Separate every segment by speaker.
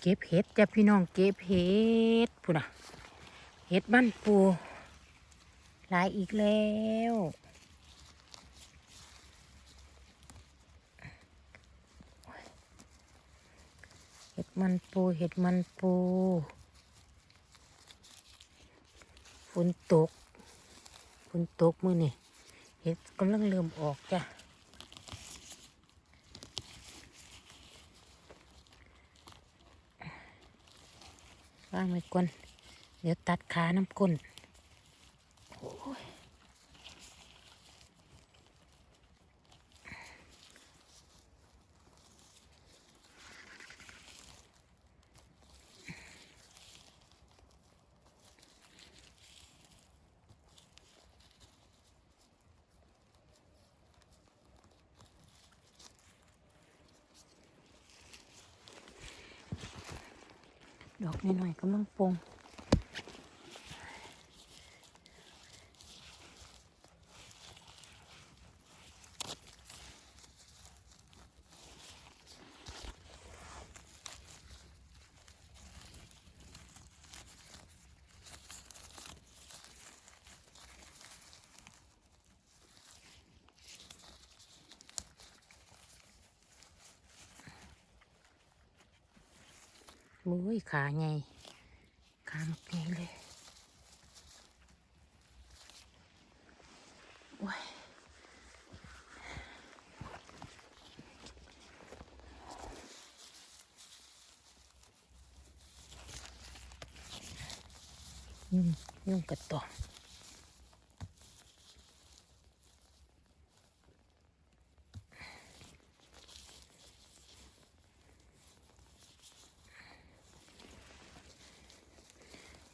Speaker 1: เก็บเห็ดจ้ะพี่น้องเก็บเห็ดพูนะเห็ดบ้านปูหลายอีกแล้วเห็ดมันปูเห็ดมันปูฝนตกฝนตกมือนี่เห็ดกำลังเริ่มออกจ้ะ วางไว้ก่อนเดี๋ยวตัดขาน้ำก้น ดอกนิดหน่อยกำลังปง มือขาไงขาหมกไงเลยโอ้ยยุ่งยุ่งกับตัว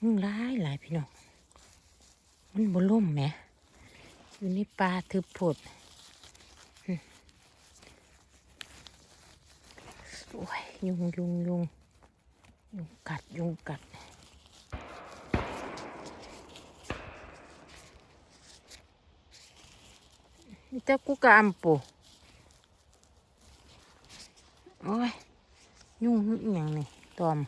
Speaker 1: ยุ่งร้ายหลายพี่น้องมันบล่มแหมอยู่ในป่าทึบผดโอ้ยยุงยุงยุงยุงกัดยุงกัดนี่เจ้ากูกะอัมปูโอ้ย ยุงอย่างนี่ตอม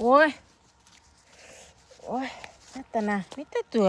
Speaker 1: โอ้ย โอ้ยนัตนามิตรตัว